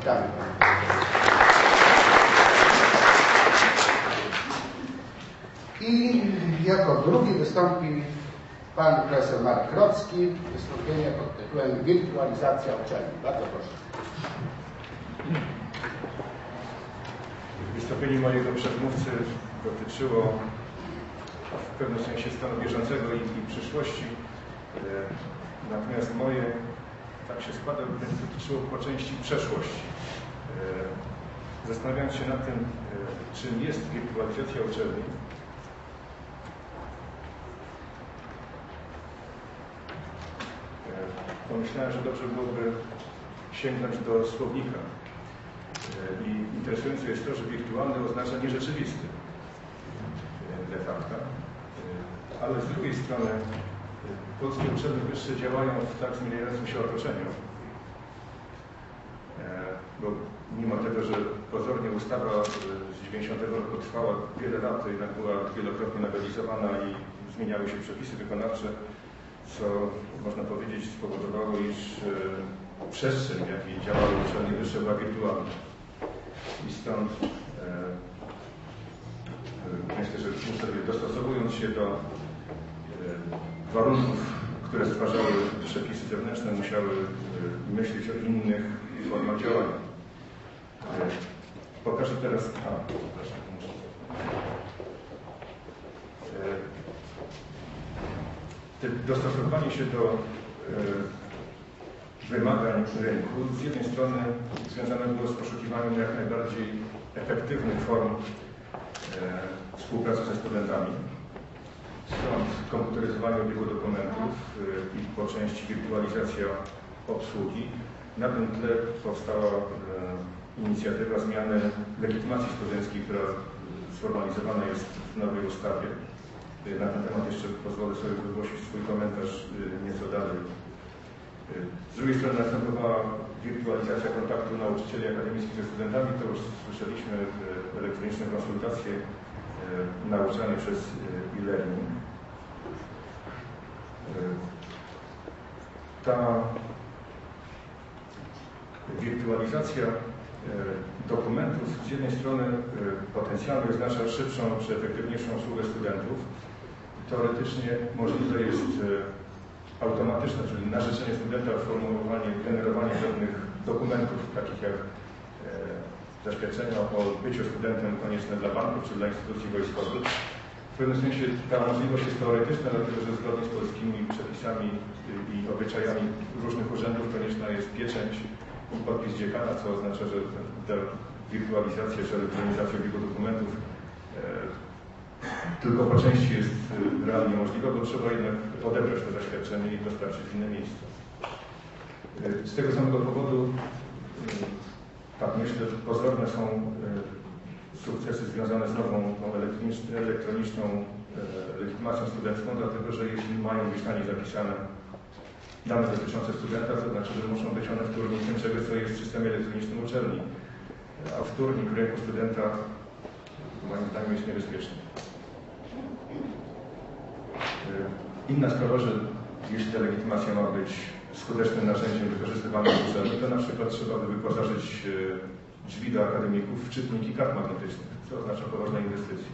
Witamy. I jako drugi wystąpi pan profesor Marek Krocki. Wystąpienie pod tytułem Wirtualizacja uczelni. Bardzo proszę. Wystąpienie mojego przedmówcy dotyczyło w pewnym sensie stanu bieżącego i, i przyszłości. E, Natomiast moje, tak się składa, będzie dotyczyło po części przeszłości. E, Zastanawiając się nad tym, e, czym jest wirtualizacja uczelni, e, pomyślałem, że dobrze byłoby sięgnąć do słownika. I interesujące jest to, że wirtualny oznacza nierzeczywisty de facto. Ale z drugiej strony polskie uczelnie wyższe działają w tak zmieniającym się otoczeniu. E, Bo mimo tego, że pozornie ustawa z 90 roku trwała wiele lat, jednak była wielokrotnie nowelizowana i zmieniały się przepisy wykonawcze, co można powiedzieć spowodowało, iż e, przestrzeń, w jakiej działały uczelnie wyższe, była wirtualna. I stąd e, myślę, że uczelnie dostosowując się do warunków, które stwarzały przepisy zewnętrzne, musiały e, myśleć o innych formach działania. E, Pokażę teraz. A, muszę. Te dostosowanie się do wymagań rynku z jednej strony związane było z poszukiwaniem jak najbardziej efektywnych form współpracy ze studentami. Stąd komputeryzowanie obiegu dokumentów e, i po części wirtualizacja obsługi. Na tym tle powstała e, inicjatywa zmiany legitymacji studenckiej, która sformalizowana jest w nowej ustawie. E, Na ten temat jeszcze pozwolę sobie wygłosić swój komentarz nieco dalej. Z drugiej strony następowała wirtualizacja kontaktu nauczycieli akademickich ze studentami. To już słyszeliśmy, elektroniczne konsultacje, nauczanie przez e-learning. E, Ta wirtualizacja e, dokumentów z jednej strony e, potencjalnie oznacza szybszą czy efektywniejszą obsługę studentów. Teoretycznie możliwe jest automatyczne, czyli na życzenie studenta formułowanie, generowanie pewnych dokumentów, takich jak zaświadczenia o byciu studentem konieczne dla banków czy dla instytucji wojskowych. Pewnym sensie ta możliwość jest teoretyczna, dlatego że zgodnie z polskimi przepisami i- obyczajami różnych urzędów konieczna jest pieczęć i podpis dziekana, co oznacza, że ta wirtualizacja czy elektronizacja obiegu dokumentów e, tylko po części jest e, realnie możliwa, bo trzeba jednak odebrać to zaświadczenie i dostarczyć w inne miejsce. E, Z tego samego powodu, e, tak myślę, pozorne są sukcesy związane z nową tą elektroniczną, elektroniczną e, legitymacją studencką, dlatego że jeśli mają być na niej zapisane dane dotyczące studenta, to znaczy, że muszą być one wtórnikiem czegoś, co jest w systemie elektronicznym uczelni. A wtórnik w studenta moim zdaniem jest niebezpieczny. E, Inna sprawa, że jeśli ta legitymacja ma być skutecznym narzędziem wykorzystywanym w uczelni, to na przykład trzeba by wyposażyć e, drzwi do akademików czytniki kart magnetycznych, co oznacza poważne inwestycje.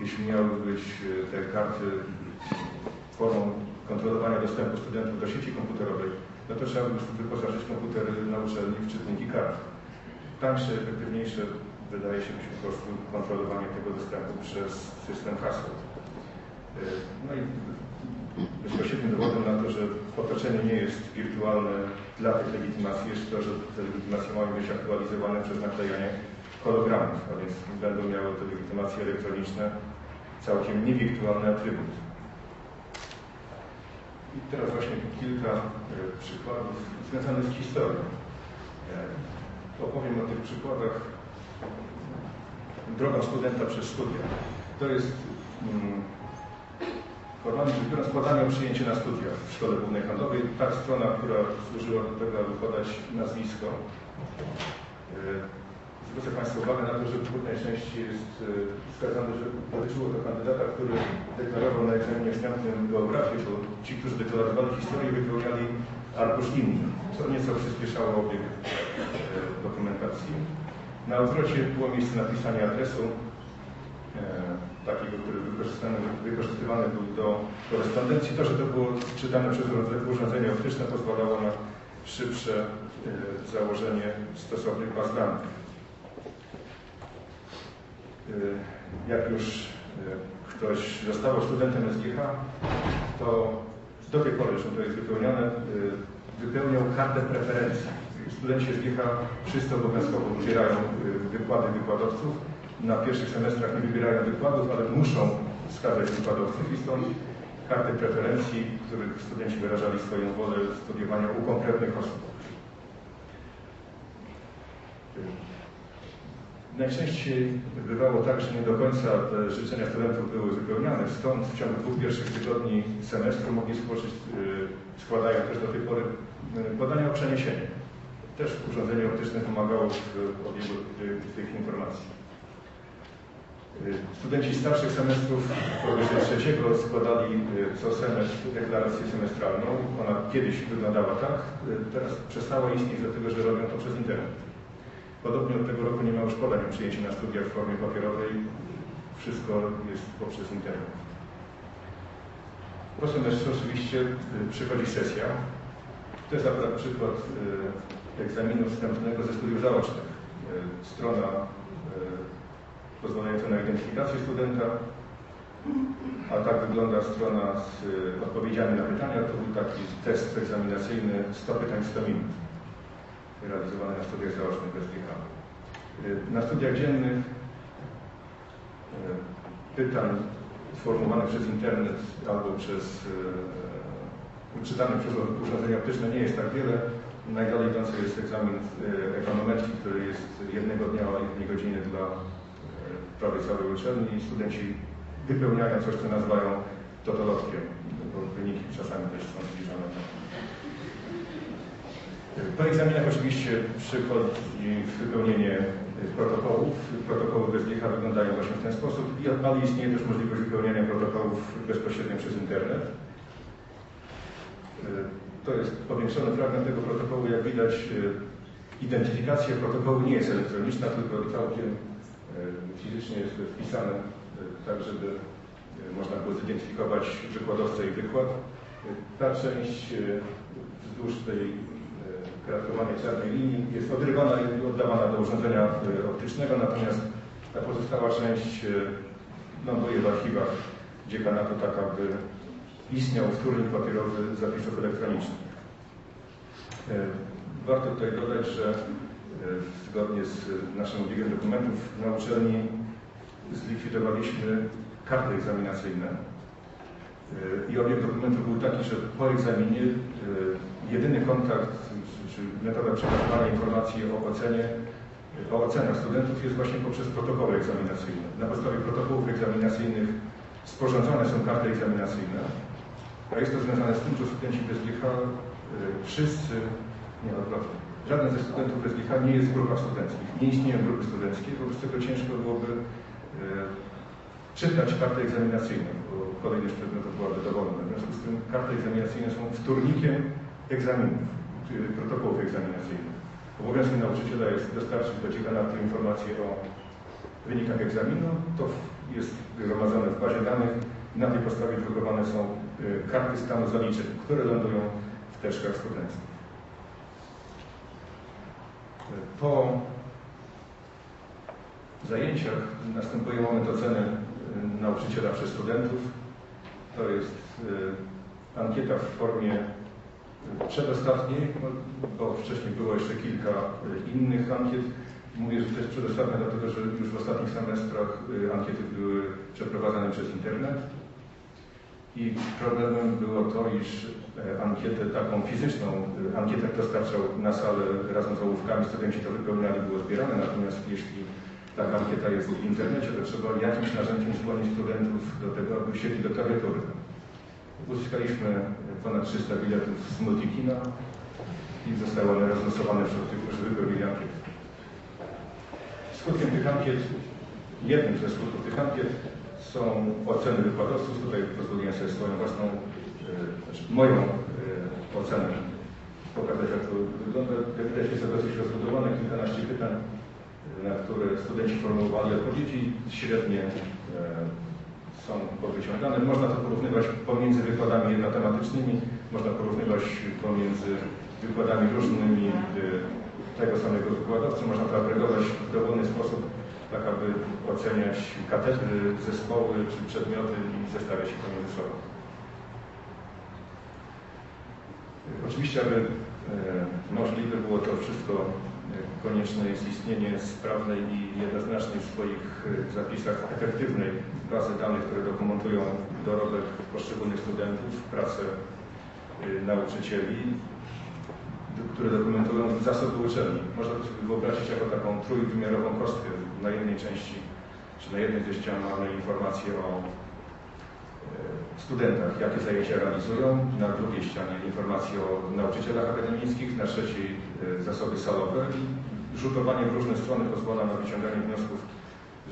Jeśli miałyby być e, te karty formą kontrolowania dostępu studentów do sieci komputerowej, no to trzeba by wyposażyć komputery na uczelni w czytniki kart. Tańsze, efektywniejsze wydaje się być po prostu kontrolowanie tego dostępu przez system haseł. No i bezpośrednim dowodem na to, że otoczenie nie jest wirtualne dla tych legitymacji jest to, że te legitymacje mają być aktualizowane przez naklejanie hologramów, a więc będą miały te legitymacje elektroniczne całkiem niewirtualny atrybut. I teraz właśnie kilka e, przykładów związanych z historią. E, opowiem o tych przykładach drogą studenta przez studia. To jest mm, formalnie biorąc podanie o przyjęcie na studia w Szkole Głównej Handlowej. Ta strona, która służyła do tego, aby podać nazwisko. E, Zwrócę Państwa uwagę na to, że w części jest e, wskazane, że dotyczyło to kandydata, który deklarował na egzaminie wstępnym geografię, bo ci, którzy deklarowali historię, wypełniali arkusz inny, co nieco przyspieszało obieg e, dokumentacji. Na odwrocie było miejsce napisania adresu, takiego, który wykorzystywany był do korespondencji. To, że to było czytane przez urządzenie optyczne pozwalało na szybsze e, założenie stosownych baz danych. E, jak już e, ktoś został studentem SGH, to do tej pory, że to jest wypełnione, wypełniał kartę preferencji. Studenci SGH wszyscy obowiązkowo wybierają e, wykłady wykładowców. Na pierwszych semestrach nie wybierają wykładów, ale muszą wskazać wykładowców i stąd karty preferencji, w których studenci wyrażali swoją wolę studiowania u konkretnych osób. Najczęściej bywało tak, że nie do końca te życzenia studentów były wypełniane, stąd w ciągu dwóch pierwszych tygodni semestru mogli skoczyć, y, składają też do tej pory y, podania o przeniesienie. Też urządzenie optyczne pomagało w obiegu tych informacji. Y, Studenci starszych semestrów trzeciego składali co semestr deklarację semestralną. Ona kiedyś wyglądała tak, teraz przestała istnieć, dlatego że robią to przez internet. Podobnie od tego roku nie ma już podań o na studia w formie papierowej. Wszystko jest poprzez internet. Po semestrze oczywiście y, przychodzi sesja. To jest akurat przykład y, egzaminu wstępnego ze studiów zaocznych. Y, Strona pozwalająca na identyfikację studenta, a tak wygląda strona z odpowiedziami na pytania. To był taki test egzaminacyjny 100 pytań 100 minut realizowane na studiach zaocznych SGH. Na studiach dziennych e, pytań sformułowanych przez internet albo przez czytanych przez urządzenia optyczne nie jest tak wiele. Najdalej idący jest egzamin e, ekonometrii, który jest jednego dnia, jednej godziny dla prawie całej uczelni i studenci wypełniają coś, co nazywają totolotkiem, bo wyniki czasami też są zbliżone. Po egzaminach oczywiście przychodzi wypełnienie protokołów. Protokoły bez GH wyglądają właśnie w ten sposób, ale istnieje też możliwość wypełniania protokołów bezpośrednio przez internet. To jest powiększony fragment tego protokołu. Jak widać, identyfikacja protokołu nie jest elektroniczna, tylko całkiem fizycznie jest wpisane, tak żeby można było zidentyfikować wykładowcę i wykład. Ta część wzdłuż tej kratkowanej czarnej linii jest odrywana i oddawana do urządzenia optycznego, natomiast ta pozostała część ląduje w archiwach dziekanatu tak, aby istniał wtórnik papierowy zapisów elektronicznych. Warto tutaj dodać, że zgodnie z naszym obiegiem dokumentów na uczelni zlikwidowaliśmy karty egzaminacyjne. I obieg dokumentów był taki, że po egzaminie jedyny kontakt, czy metoda przekazywania informacji o ocenie, o ocenach studentów jest właśnie poprzez protokoły egzaminacyjne. Na podstawie protokołów egzaminacyjnych sporządzone są karty egzaminacyjne, a jest to związane z tym, że studenci BSGH wszyscy, nie odwrotnie, żaden ze studentów BSGH nie jest w grupach studenckich, nie istnieją grupy studenckie, wobec tego ciężko byłoby czytać karty egzaminacyjne, bo kolejność przedmiotów byłaby dowolna. W związku z tym karty egzaminacyjne są wtórnikiem egzaminów, protokołów egzaminacyjnych. Obowiązkiem nauczyciela jest dostarczyć do dziekanatu informacje o wynikach egzaminu. To jest gromadzone w bazie danych i na tej podstawie drukowane są karty stanu zaliczeń, które lądują w teczkach studenckich. Po zajęciach następuje moment oceny nauczyciela przez studentów. To jest ankieta w formie przedostatniej, bo wcześniej było jeszcze kilka innych ankiet. Mówię, że to jest przedostatnia, dlatego że już w ostatnich semestrach ankiety były przeprowadzane przez internet. I problemem było to, iż ankietę taką fizyczną, ankietę dostarczał na salę razem z ołówkami, studenci to wypełniali, było zbierane, natomiast jeśli taka ankieta jest w internecie, to trzeba jakimś narzędziem skłonić studentów do tego, aby wsiedli do klawiatury. Uzyskaliśmy ponad 300 biletów z Multikina i zostały one rozlosowane wśród tych, którzy wypełnili ankietę. Skutkiem tych ankiet, jednym ze skutków tych ankiet są oceny wykładowców. Tutaj pozwoliłem sobie swoją własną, znaczy moją ocenę pokazać, jak to wygląda. Jak widać, jest to dosyć rozbudowane, kilkanaście pytań na które studenci formułowali odpowiedzi, średnie e, są powyciągane. Można to porównywać pomiędzy wykładami jednotematycznymi, można porównywać pomiędzy wykładami różnymi e, tego samego wykładowcy, można to agregować w dowolny sposób, tak aby oceniać katedry, zespoły czy przedmioty i zestawiać je pomiędzy sobą. Oczywiście, aby e, możliwe było to wszystko, e, konieczne jest istnienie sprawnej i jednoznacznej w swoich e, zapisach efektywnej bazy danych, które dokumentują dorobek poszczególnych studentów, pracę nauczycieli, które dokumentują zasoby uczelni. Można to sobie wyobrazić jako taką trójwymiarową kostkę. Na jednej części, czy na jednej ze ścian mamy informacje o studentach, jakie zajęcia realizują, na drugiej ścianie informacje o nauczycielach akademickich, na trzeciej e, zasoby salowe i rzutowanie w różne strony pozwala na wyciąganie wniosków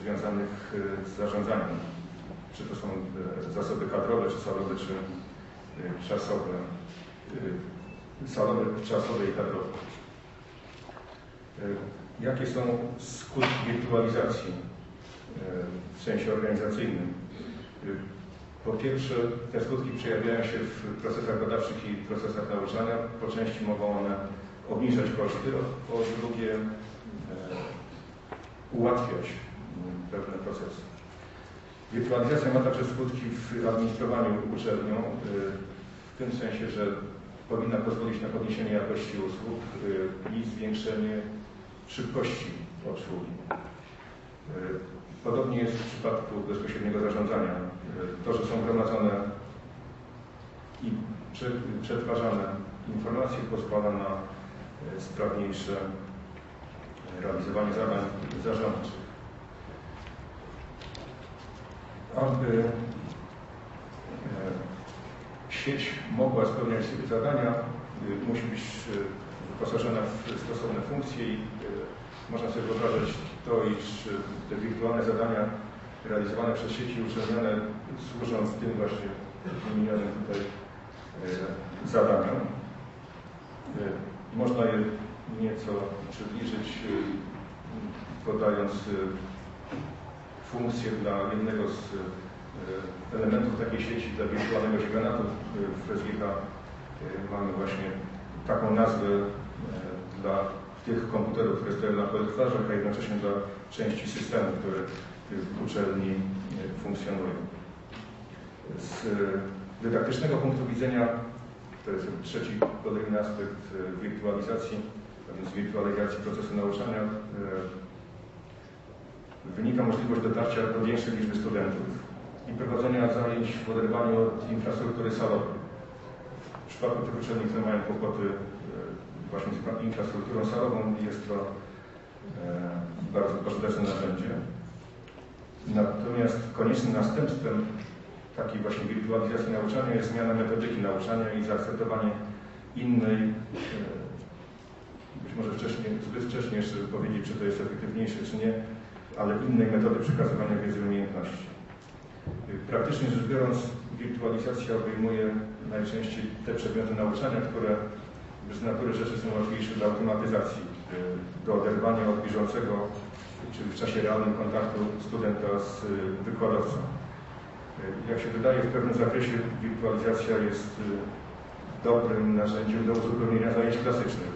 związanych e, z zarządzaniem. Czy to są e, zasoby kadrowe, czy salowe, czy czasowe. Salowe, czasowe i kadrowe. Jakie są skutki wirtualizacji w sensie organizacyjnym? Po pierwsze, te skutki przejawiają się w procesach badawczych i procesach nauczania. Po części mogą one obniżać koszty, po drugie e, ułatwiać mm, pewne procesy. Wirtualizacja ma także skutki w administrowaniu uczelnią, e, w tym sensie, że powinna pozwolić na podniesienie jakości usług e, i zwiększenie szybkości obsługi. Podobnie jest w przypadku bezpośredniego zarządzania. To, że są gromadzone i przetwarzane informacje pozwala na sprawniejsze realizowanie zadań zarządczych. Aby sieć mogła spełniać sobie zadania, e, musi być wyposażona w stosowne funkcje i można sobie wyobrażać to, iż te wirtualne zadania realizowane przez sieci uczelniane służą tym właśnie wymienionym tutaj zadaniom. Można je nieco przybliżyć, podając funkcję dla jednego z elementów takiej sieci, dla wirtualnego dzieganatu w SGH mamy właśnie taką nazwę dla tych komputerów, które stoją na korytarzach, a jednocześnie dla części systemu, które w uczelni e, funkcjonują. Z dydaktycznego punktu widzenia, to jest trzeci kolejny aspekt e, wirtualizacji, a więc wirtualizacji procesu nauczania, e, wynika możliwość dotarcia do większej liczby studentów i prowadzenia zajęć w oderwaniu od infrastruktury salowej. W przypadku tych uczelni, które mają kłopoty właśnie z infrastrukturą salową jest to e, bardzo pożyteczne narzędzie. Natomiast koniecznym następstwem takiej właśnie wirtualizacji nauczania jest zmiana metodyki nauczania i zaakceptowanie innej, e, być może wcześniej, zbyt wcześnie jeszcze powiedzieć, czy to jest efektywniejsze, czy nie, ale innej metody przekazywania wiedzy i umiejętności. Praktycznie rzecz biorąc, wirtualizacja obejmuje najczęściej te przedmioty nauczania, które z natury rzeczy są łatwiejsze do automatyzacji, do oderwania od bieżącego, czyli w czasie realnym kontaktu studenta z y, wykładowcą. Y, jak się wydaje, w pewnym zakresie wirtualizacja jest y, dobrym narzędziem do uzupełnienia zajęć klasycznych.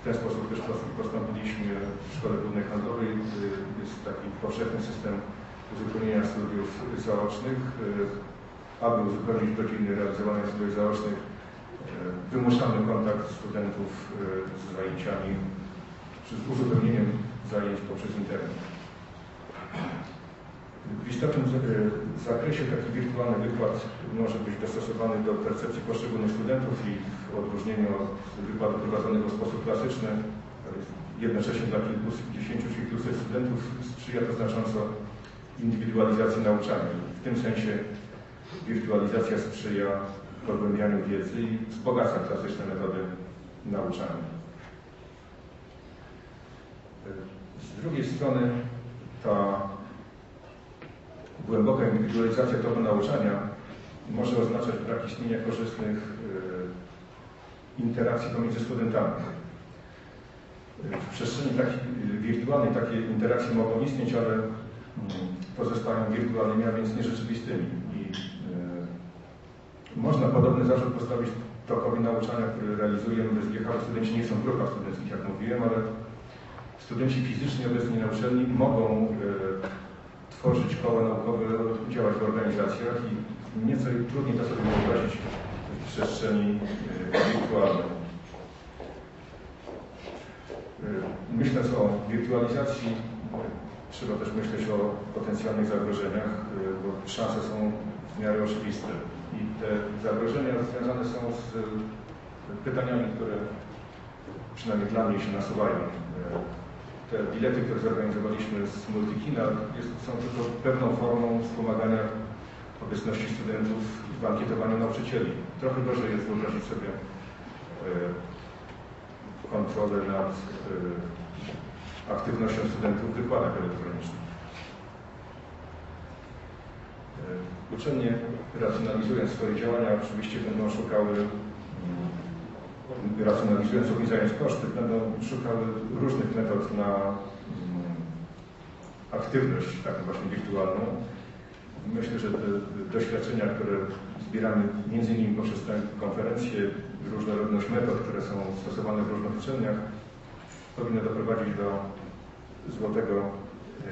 W ten sposób też postąpiliśmy w Szkole Głównej Handlowej. Jest taki powszechny system uzupełnienia studiów zaocznych. Aby uzupełnić godziny realizowania studiów zaocznych, wymuszamy kontakt studentów e, z zajęciami, z uzupełnieniem zajęć poprzez internet. W istotnym e, zakresie taki wirtualny wykład może być dostosowany do percepcji poszczególnych studentów i w odróżnieniu od wykładu prowadzonego w sposób klasyczny, jednocześnie dla kilkudziesięciu czy kilkuset studentów sprzyja to znacząco indywidualizacji nauczania. W tym sensie wirtualizacja sprzyja pogłębianiu wiedzy i wzbogaca klasyczne metody nauczania. Z drugiej strony ta głęboka indywidualizacja toku nauczania może oznaczać brak istnienia korzystnych e, interakcji pomiędzy studentami. W przestrzeni takich wirtualnej takie interakcje mogą istnieć, ale mm, pozostają wirtualnymi, a więc nierzeczywistymi. I e, można podobny zarzut postawić tokowi nauczania, który realizujemy bez GH. Studenci nie są w grupach studenckich, jak mówiłem, ale studenci fizyczni obecni na uczelni mogą e, tworzyć koła naukowe, działać w organizacjach i nieco trudniej to sobie wyobrazić w przestrzeni e, wirtualnej. E, Myśląc o wirtualizacji, trzeba też myśleć o potencjalnych zagrożeniach, e, bo szanse są w miarę oczywiste. I te zagrożenia związane są z e, pytaniami, które przynajmniej dla mnie się nasuwają. E, Te bilety, które zorganizowaliśmy z Multikina, jest, są tylko pewną formą wspomagania obecności studentów w ankietowaniu nauczycieli. Trochę gorzej jest wyobrazić sobie kontrolę nad aktywnością studentów w wykładach elektronicznych. E, Uczelnie racjonalizując swoje działania oczywiście będą szukały, mm, racjonalizując, obniżając koszty, będą szukały różnych metod na mm, aktywność taką właśnie wirtualną. Myślę, że te doświadczenia, które zbieramy między innymi poprzez tę konferencję, różnorodność metod, które są stosowane w różnych uczelniach, powinny doprowadzić do złotego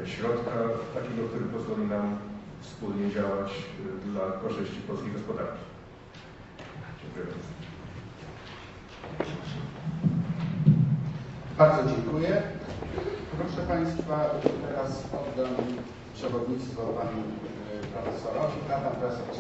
e, środka, takiego, który pozwoli nam wspólnie działać e, dla korzyści polskiej gospodarki. Dziękuję bardzo. Bardzo dziękuję. Proszę Państwa, teraz oddam przewodnictwo Panu e, Profesorowi. Pan Profesor